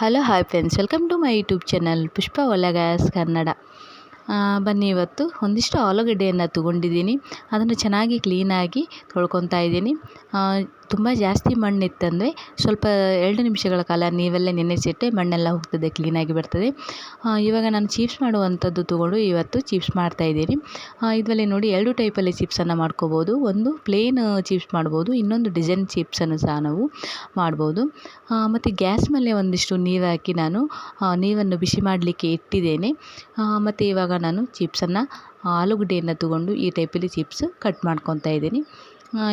Hello, hi friends welcome to my YouTube channel Pushpa ಒಲಗಾಯಸ್ Kannada ಬನ್ನಿ ಇವತ್ತು ಒಂದಿಷ್ಟು ಆಲೂಗಡ್ಡೆಯನ್ನು ತೊಗೊಂಡಿದ್ದೀನಿ. ಅದನ್ನು ಚೆನ್ನಾಗಿ ಕ್ಲೀನಾಗಿ ತೊಳ್ಕೊತಾ ಇದ್ದೀನಿ. ತುಂಬ ಜಾಸ್ತಿ ಮಣ್ಣಿತ್ತಂದರೆ ಸ್ವಲ್ಪ ಎರಡು ನಿಮಿಷಗಳ ಕಾಲ ನೀವೆಲ್ಲೇ ನೆನೆಸಿಟ್ಟರೆ ಮಣ್ಣೆಲ್ಲ ಹೋಗ್ತದೆ ಕ್ಲೀನಾಗಿ ಬರ್ತದೆ. ಇವಾಗ ನಾನು ಚಿಪ್ಸ್ ಮಾಡುವಂಥದ್ದು ತೊಗೊಂಡು ಇವತ್ತು ಚೀಪ್ಸ್ ಮಾಡ್ತಾಯಿದ್ದೀನಿ ಇದರಲ್ಲಿ ನೋಡಿ ಎರಡು ಟೈಪಲ್ಲಿ ಚಿಪ್ಸನ್ನು ಮಾಡ್ಕೋಬೋದು. ಒಂದು ಪ್ಲೇನ್ ಚಿಪ್ಸ್ ಮಾಡ್ಬೋದು, ಇನ್ನೊಂದು ಡಿಸೈನ್ ಚಿಪ್ಸನ್ನು ಸಹ ನಾವು ಮಾಡ್ಬೋದು. ಮತ್ತು ಗ್ಯಾಸ್ ಮೇಲೆ ಒಂದಿಷ್ಟು ನೀರು ಹಾಕಿ ನಾನು ನೀರನ್ನು ಬಿಸಿ ಮಾಡಲಿಕ್ಕೆ ಇಟ್ಟಿದ್ದೇನೆ. ಮತ್ತು ಇವಾಗ ನಾನು ಚಿಪ್ಸನ್ನು ಆಲೂಗಡ್ಡೆಯನ್ನು ತೊಗೊಂಡು ಈ ಟೈಪಲ್ಲಿ ಚಿಪ್ಸ್ ಕಟ್ ಮಾಡ್ಕೊತಾ ಇದ್ದೀನಿ.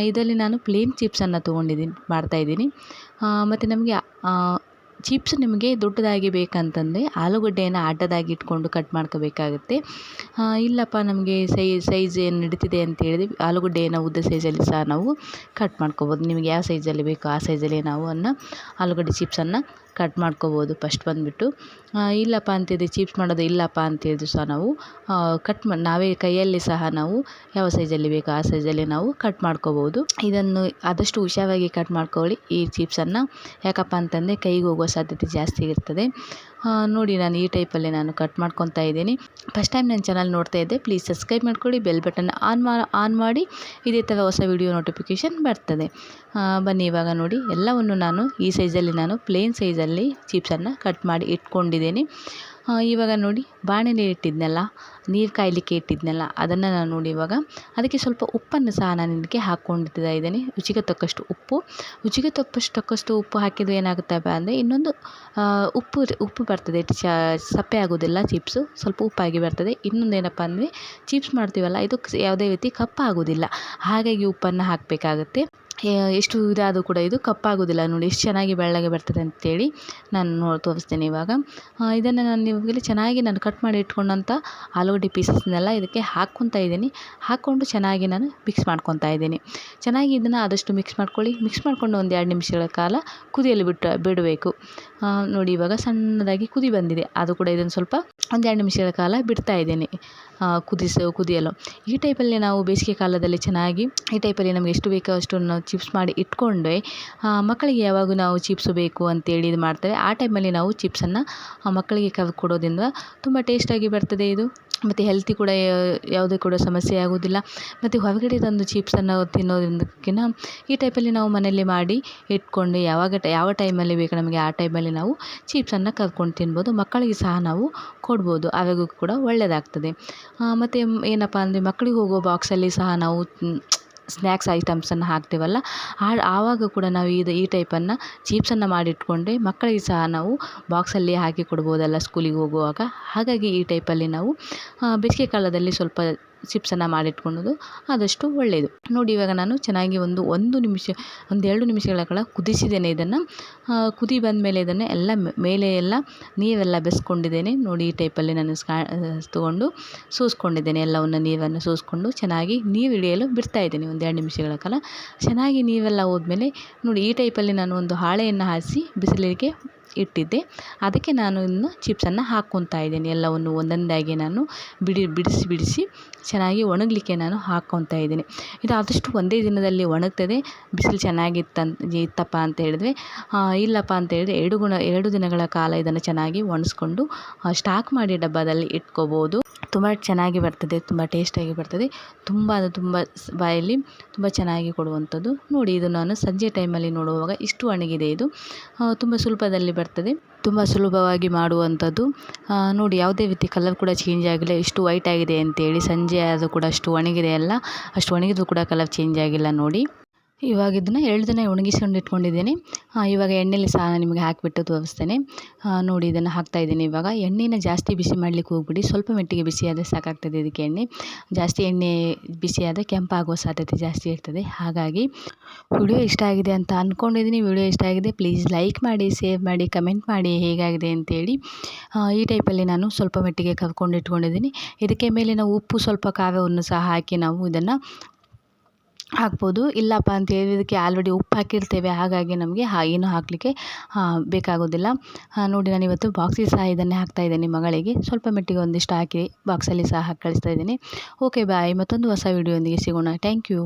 ಇದರಲ್ಲಿ ನಾನು ಪ್ಲೇನ್ ಚಿಪ್ಸನ್ನು ತೊಗೊಂಡಿದ್ದೀನಿ ಮಾಡ್ತಾಯಿದ್ದೀನಿ ಮತ್ತು ನಮಗೆ ಚಿಪ್ಸ್ ನಿಮಗೆ ದೊಡ್ಡದಾಗಿ ಬೇಕಂತಂದರೆ ಆಲೂಗಡ್ಡೆಯನ್ನು ಅಡ್ಡದಾಗಿ ಇಟ್ಕೊಂಡು ಕಟ್ ಮಾಡ್ಕೋಬೇಕಾಗುತ್ತೆ. ಇಲ್ಲಪ್ಪ, ನಮಗೆ ಸೈ ಸೈಜ್ ಏನು ನಡೀತಿದೆ ಅಂತ ಹೇಳಿದ್ರೆ ಆಲೂಗಡ್ಡೆಯನ್ನು ಉದ್ದ ಸೈಜಲ್ಲಿ ಸಹ ನಾವು ಕಟ್ ಮಾಡ್ಕೋಬೋದು. ನಿಮಗೆ ಯಾವ ಸೈಜಲ್ಲಿ ಬೇಕೋ ಆ ಸೈಜಲ್ಲಿ ನಾವು ಅನ್ನು, ಆಲೂಗಡ್ಡೆ ಚಿಪ್ಸನ್ನು ಕಟ್ ಮಾಡ್ಕೊಬೋದು ಪಸ್ಟ್ ಬಂದುಬಿಟ್ಟು. ಇಲ್ಲಪ್ಪ ಅಂತಿದ್ರೆ ಚಿಪ್ಸ್ ಮಾಡೋದು ಇಲ್ಲಪ್ಪ ಅಂತಿದ್ದರು ಸಹ ನಾವು. ಕಟ್ ಮಾ, ನಾವೇ ಕೈಯಲ್ಲಿ ಸಹ ನಾವು ಯಾವ ಸೈಜಲ್ಲಿ ಬೇಕೋ ಆ ಸೈಜಲ್ಲಿ ನಾವು ಕಟ್ ಮಾಡ್ಕೋಬೋದು. ಇದನ್ನು ಆದಷ್ಟು ಹುಷಾರಾಗಿ ಕಟ್ ಮಾಡ್ಕೊಳ್ಳಿ ಈ ಚಿಪ್ಸನ್ನು ಯಾಕಪ್ಪ ಅಂತಂದರೆ ಕೈಗೆ ಹೋಗುವ ಸಾಧ್ಯತೆ ಜಾಸ್ತಿ ಇರ್ತದೆ. ನೋಡಿ ನಾನು ಈ ಟೈಪಲ್ಲಿ ನಾನು ಕಟ್ ಮಾಡ್ಕೊತಾ ಇದ್ದೀನಿ. ಫಸ್ಟ್ ಟೈಮ್ ನನ್ನ ಚಾನಲ್ ನೋಡ್ತಾ ಇದ್ದೆ ಪ್ಲೀಸ್ ಸಬ್ಸ್ಕ್ರೈಬ್ ಮಾಡ್ಕೊಳ್ಳಿ ಬೆಲ್ ಬಟನ್ ಆನ್ ಮಾ ಆನ್ ಮಾಡಿ, ಇದೇ ಥರ ಹೊಸ ವಿಡಿಯೋ ನೋಟಿಫಿಕೇಷನ್ ಬರ್ತದೆ. ಬನ್ನಿ ಇವಾಗ ನೋಡಿ, ಎಲ್ಲವನ್ನು ನಾನು ಈ ಸೈಜಲ್ಲಿ ನಾನು ಪ್ಲೇನ್ ಸೈಜಲ್ಲಿ ಚಿಪ್ಸನ್ನು ಕಟ್ ಮಾಡಿ ಇಟ್ಕೊಂಡಿದ್ದೀನಿ. ಇವಾಗ ನೋಡಿ, ಬಾಣಲೆ ಇಟ್ಟಿದ್ನಲ್ಲ, ನೀರು ಕಾಯಲಿಕ್ಕೆ ಇಟ್ಟಿದ್ನಲ್ಲ, ಅದನ್ನು ನಾನು ನೋಡಿ ಇವಾಗ, ಅದಕ್ಕೆ ಸ್ವಲ್ಪ ಉಪ್ಪನ್ನು ಸಹ ನಾನು ಇದಕ್ಕೆ ಹಾಕ್ಕೊಂಡಿರ್ತಾ ಇದ್ದೀನಿ. ರುಚಿಗೆ ತಕ್ಕಷ್ಟು ಉಪ್ಪು. ರುಚಿಗೆ ತಕ್ಕಷ್ಟು ತಕ್ಕಷ್ಟು ಉಪ್ಪು ಹಾಕಿದ್ರೆ ಏನಾಗುತ್ತಪ್ಪ ಅಂದರೆ, ಇನ್ನೊಂದು ಉಪ್ಪು ಉಪ್ಪು ಬರ್ತದೆ ಸಪ್ಪೆ ಆಗೋದಿಲ್ಲ ಚಿಪ್ಸು ಸ್ವಲ್ಪ ಉಪ್ಪಾಗಿ ಬರ್ತದೆ. ಇನ್ನೊಂದು ಏನಪ್ಪ ಅಂದರೆ ಚಿಪ್ಸ್ ಮಾಡ್ತೀವಲ್ಲ, ಇದು ಯಾವುದೇ ರೀತಿ ಕಪ್ಪಾಗೋದಿಲ್ಲ. ಹಾಗಾಗಿ ಉಪ್ಪನ್ನು ಹಾಕಬೇಕಾಗತ್ತೆ. ಎಷ್ಟು ಇದಾದರೂ ಕೂಡ ಇದು ಕಪ್ಪಾಗೋದಿಲ್ಲ. ನೋಡಿ, ಎಷ್ಟು ಚೆನ್ನಾಗಿ ಬೆಳ್ಳಗೆ ಬರ್ತದೆ ಅಂತೇಳಿ ನಾನು ನೋಡಿ ತೋರಿಸ್ತೇನೆ ಇವಾಗ. ಇದನ್ನು ನಾನು ಇವಾಗಲೇ ಚೆನ್ನಾಗಿ ನಾನು ಕಟ್ ಮಾಡಿ ಇಟ್ಕೊಂಡಂಥ ಆಲೂಗಡ್ಡೆ ಪೀಸಸ್ನೆಲ್ಲ ಇದಕ್ಕೆ ಹಾಕ್ಕೊತಾ ಇದ್ದೀನಿ. ಹಾಕ್ಕೊಂಡು ಚೆನ್ನಾಗಿ ನಾನು ಮಿಕ್ಸ್ ಮಾಡ್ಕೊತಾ ಇದ್ದೀನಿ. ಚೆನ್ನಾಗಿ ಇದನ್ನು ಆದಷ್ಟು ಮಿಕ್ಸ್ ಮಾಡ್ಕೊಳ್ಳಿ. ಮಿಕ್ಸ್ ಮಾಡಿಕೊಂಡು ಒಂದು ಎರಡು ನಿಮಿಷಗಳ ಕಾಲ ಕುದಿಯಲು ಬಿಟ್ಟು, ಬಿಡಬೇಕು. ನೋಡಿ, ಇವಾಗ ಸಣ್ಣದಾಗಿ ಕುದಿ ಬಂದಿದೆ. ಅದು ಕೂಡ ಇದನ್ನು ಸ್ವಲ್ಪ ಒಂದು ಎರಡು ನಿಮಿಷಗಳ ಕಾಲ ಬಿಡ್ತಾ ಇದ್ದೀನಿ. ಕುದಿಸು, ಕುದಿಯಲು. ಈ ಟೈಪಲ್ಲಿ ನಾವು ಬೇಸಿಗೆ ಕಾಲದಲ್ಲಿ ಚೆನ್ನಾಗಿ, ಈ ಟೈಪಲ್ಲಿ ನಮಗೆ ಎಷ್ಟು ಬೇಕೋ ಅಷ್ಟು ನಾವು ಚಿಪ್ಸ್ ಮಾಡಿ ಇಟ್ಕೊಂಡ್ರೆ ಮಕ್ಕಳಿಗೆ ಯಾವಾಗ ನಾವು ಚಿಪ್ಸ್ ಬೇಕು ಅಂತೇಳಿ ಇದು ಮಾಡ್ತೇವೆ ಆ ಟೈಮಲ್ಲಿ ನಾವು ಚಿಪ್ಸನ್ನು ಮಕ್ಕಳಿಗೆ ಕೊಡೋದ್ರಿಂದ ತುಂಬ ಟೇಸ್ಟಾಗಿ ಬರ್ತದೆ ಇದು. ಮತ್ತು ಹೆಲ್ತಿ ಕೂಡ ಯಾವುದೇ ಕೂಡ ಸಮಸ್ಯೆ ಆಗೋದಿಲ್ಲ ಮತ್ತು ಹೊರಗಡೆ ತಂದು ಚಿಪ್ಸನ್ನು ತಿನ್ನೋದ್ರಿಂದಕ್ಕಿಂತ ಈ ಟೈಪಲ್ಲಿ ನಾವು ಮನೆಯಲ್ಲಿ ಮಾಡಿ ಇಟ್ಕೊಂಡು ಯಾವಾಗ ಯಾವ ಟೈಮಲ್ಲಿ ಬೇಕು ನಮಗೆ ಆ ಟೈಮಲ್ಲಿ ನಾವು ಚಿಪ್ಸನ್ನು ಕರ್ಕೊಂಡು ತಿನ್ಬೋದು. ಮಕ್ಕಳಿಗೆ ಸಹ ನಾವು ಕೊಡ್ಬೋದು. ಆರೋಗ್ಯಕ್ಕೂ ಕೂಡ ಒಳ್ಳೆಯದಾಗ್ತದೆ ಮತ್ತು ಏನಪ್ಪ ಅಂದರೆ ಮಕ್ಕಳಿಗೆ ಹೋಗೋ ಬಾಕ್ಸಲ್ಲಿ ಸಹ ನಾವು ಸ್ನ್ಯಾಕ್ಸ್ ಐಟಮ್ಸನ್ನು ಹಾಕ್ತೇವಲ್ಲ ಆವಾಗ ಕೂಡ ನಾವು ಇದು ಈ ಟೈಪನ್ನು ಚೀಪ್ಸನ್ನು ಮಾಡಿಟ್ಕೊಂಡೆ ಮಕ್ಕಳಿಗೆ ಸಹ ನಾವು ಬಾಕ್ಸಲ್ಲಿ ಹಾಕಿ ಕೊಡ್ಬೋದಲ್ಲ ಸ್ಕೂಲಿಗೆ ಹೋಗುವಾಗ. ಹಾಗಾಗಿ ಈ ಟೈಪಲ್ಲಿ ನಾವು ಬೇಸಿಗೆ ಕಾಲದಲ್ಲಿ ಸ್ವಲ್ಪ ಚಿಪ್ಸನ್ನು ಮಾಡಿಟ್ಕೊಳ್ಳೋದು ಆದಷ್ಟು ಒಳ್ಳೆಯದು ನೋಡಿ ಇವಾಗ ನಾನು ಚೆನ್ನಾಗಿ ಒಂದು ಒಂದು ನಿಮಿಷ, ಒಂದು ಎರಡು ನಿಮಿಷಗಳ ಕಾಲ ಕುದಿಸಿದ್ದೇನೆ ಇದನ್ನು. ಕುದಿ ಬಂದಮೇಲೆ ಇದನ್ನು ಎಲ್ಲ ಮೇಲೆ ಎಲ್ಲ ನೀರೆಲ್ಲ ಬೆಸ್ಕೊಂಡಿದ್ದೇನೆ. ನೋಡಿ ಈ ಟೈಪಲ್ಲಿ ನಾನು ಸ್ಕಾ, ತೊಗೊಂಡು ಸೂಸ್ಕೊಂಡಿದ್ದೇನೆ ಎಲ್ಲವನ್ನು ನೀರನ್ನು ಸೂಸ್ಕೊಂಡು ಚೆನ್ನಾಗಿ ನೀರು ಹಿಡಿಯಲು ಬಿಡ್ತಾ ಇದ್ದೇನೆ ಒಂದು ಎರಡು ನಿಮಿಷಗಳ ಕಾಲ. ಚೆನ್ನಾಗಿ ನೀವೆಲ್ಲ ಹೋದ್ಮೇಲೆ ನೋಡಿ ಈ ಟೈಪಲ್ಲಿ ನಾನು ಒಂದು ಹಾಳೆಯನ್ನು ಹಾಸಿ ಬಿಸಿಲಿಗೆ ಇಟ್ಟಿದ್ದೆ. ಅದಕ್ಕೆ ನಾನು ಇನ್ನು ಚಿಪ್ಸನ್ನು ಹಾಕ್ಕೊತಾ ಇದ್ದೀನಿ. ಎಲ್ಲವನ್ನು ಒಂದೊಂದಾಗಿ ನಾನು ಬಿಡಿ, ಬಿಡಿಸಿ ಬಿಡಿಸಿ ಚೆನ್ನಾಗಿ ಒಣಗಲಿಕ್ಕೆ ನಾನು ಹಾಕ್ಕೊತಾ ಇದ್ದೀನಿ. ಇದು ಆದಷ್ಟು ಒಂದೇ ದಿನದಲ್ಲಿ ಒಣಗ್ತದೆ. ಬಿಸಿಲು ಚೆನ್ನಾಗಿತ್ತಂತ ಇತ್ತಪ್ಪ ಅಂತ ಹೇಳಿದ್ರೆ ಇಲ್ಲಪ್ಪ ಅಂತ ಹೇಳಿದ್ರೆ ಎರಡು ಗುಣ, ಎರಡು ದಿನಗಳ ಕಾಲ ಇದನ್ನು ಚೆನ್ನಾಗಿ ಒಣಗಿಸ್ಕೊಂಡು ಸ್ಟಾಕ್ ಮಾಡಿ ಡಬ್ಬದಲ್ಲಿ ಇಟ್ಕೋಬೋದು. ತುಂಬ ಚೆನ್ನಾಗಿ ಬರ್ತದೆ. ತುಂಬ ಟೇಸ್ಟಾಗಿ ಬರ್ತದೆ. ತುಂಬ, ಅದು ತುಂಬ ಬಾಯಲ್ಲಿ ತುಂಬ ಚೆನ್ನಾಗಿ ಕೊಡುವಂಥದ್ದು. ನೋಡಿ, ಇದು ನಾನು ಸಂಜೆ ಟೈಮಲ್ಲಿ ನೋಡುವಾಗ ಇಷ್ಟು ಒಣಗಿದೆ ಇದು. ತುಂಬ ಸುಲಭದಲ್ಲಿ ಬರ್ತದೆ. ತುಂಬ ಸುಲಭವಾಗಿ ಮಾಡುವಂಥದ್ದು. ನೋಡಿ, ಯಾವುದೇ ರೀತಿ ಕಲರ್ ಕೂಡ ಚೇಂಜ್ ಆಗಿಲ್ಲ. ಎಷ್ಟು ವೈಟ್ ಆಗಿದೆ ಅಂತೇಳಿ, ಸಂಜೆ ಆದರೂ ಕೂಡ ಅಷ್ಟು ಒಣಗಿದೆ ಅಲ್ಲ. ಅಷ್ಟು ಒಣಗಿದ್ರೂ ಕೂಡ ಕಲರ್ ಚೇಂಜ್ ಆಗಿಲ್ಲ ನೋಡಿ. ಇವಾಗ ಇದನ್ನು ಎರಡು ದಿನ ಒಣಗಿಸ್ಕೊಂಡು ಇಟ್ಕೊಂಡಿದ್ದೀನಿ. ಇವಾಗ ಎಣ್ಣೆಲಿ ಸಹ ನಿಮಗೆ ಹಾಕಿಬಿಟ್ಟು ತೋರಿಸ್ತೇನೆ. ನೋಡಿ ಇದನ್ನು ಹಾಕ್ತಾಯಿದ್ದೀನಿ ಇವಾಗ. ಎಣ್ಣೆನ ಜಾಸ್ತಿ ಬಿಸಿ ಮಾಡಲಿಕ್ಕೆ ಹೋಗ್ಬಿಡಿ. ಸ್ವಲ್ಪ ಮಟ್ಟಿಗೆ ಬಿಸಿಯಾದರೆ ಸಾಕಾಗ್ತದೆ ಇದಕ್ಕೆ ಎಣ್ಣೆ. ಜಾಸ್ತಿ ಎಣ್ಣೆ ಬಿಸಿ ಆದರೆ ಕೆಂಪಾಗುವ ಸಾಧ್ಯತೆ ಜಾಸ್ತಿ ಇರ್ತದೆ. ಹಾಗಾಗಿ ವಿಡಿಯೋ ಇಷ್ಟ ಆಗಿದೆ ಅಂತ ಅಂದ್ಕೊಂಡಿದ್ದೀನಿ ವಿಡಿಯೋ ಇಷ್ಟ ಆಗಿದೆ, ಪ್ಲೀಸ್ ಲೈಕ್ ಮಾಡಿ ಸೇವ್ ಮಾಡಿ, ಕಮೆಂಟ್ ಮಾಡಿ ಹೇಗಾಗಿದೆ ಅಂತೇಳಿ. ಈ ಟೈಪಲ್ಲಿ ನಾನು ಸ್ವಲ್ಪ ಮಟ್ಟಿಗೆ ಕರ್ಕೊಂಡು ಇಟ್ಕೊಂಡಿದ್ದೀನಿ. ಇದಕ್ಕೆ ಮೇಲೆ ನಾವು ಉಪ್ಪು ಸ್ವಲ್ಪ ಖಾರವನ್ನು ಸಹ ಹಾಕಿ ನಾವು ಇದನ್ನು ಹಾಕ್ಬೋದು. ಇಲ್ಲಪ್ಪ ಅಂತ ಇದಕ್ಕೆ ಆಲ್ರೆಡಿ ಉಪ್ಪು ಹಾಕಿರ್ತೇವೆ. ಹಾಗಾಗಿ ನಮಗೆ ಹಾ, ಏನು ಹಾಕಲಿಕ್ಕೆ ಬೇಕಾಗೋದಿಲ್ಲ. ನೋಡಿ, ನಾನು ಇವತ್ತು ಬಾಕ್ಸಿಗೆ ಸಹ ಇದನ್ನೇ ಹಾಕ್ತಾ ಇದ್ದೇನೆ ಮಗಳಿಗೆ. ಸ್ವಲ್ಪ ಮೆಟ್ಟಿಗೆ ಒಂದಿಷ್ಟು ಹಾಕಿ ಬಾಕ್ಸಲ್ಲಿ ಸಹ ಹಾಕಿ ಕಳಿಸ್ತಾ ಇದ್ದೀನಿ. ಓಕೆ ಬಾಯ್ ಮತ್ತೊಂದು ಹೊಸ ವೀಡಿಯೋದೊಂದಿಗೆ ಸಿಗೋಣ. Thank you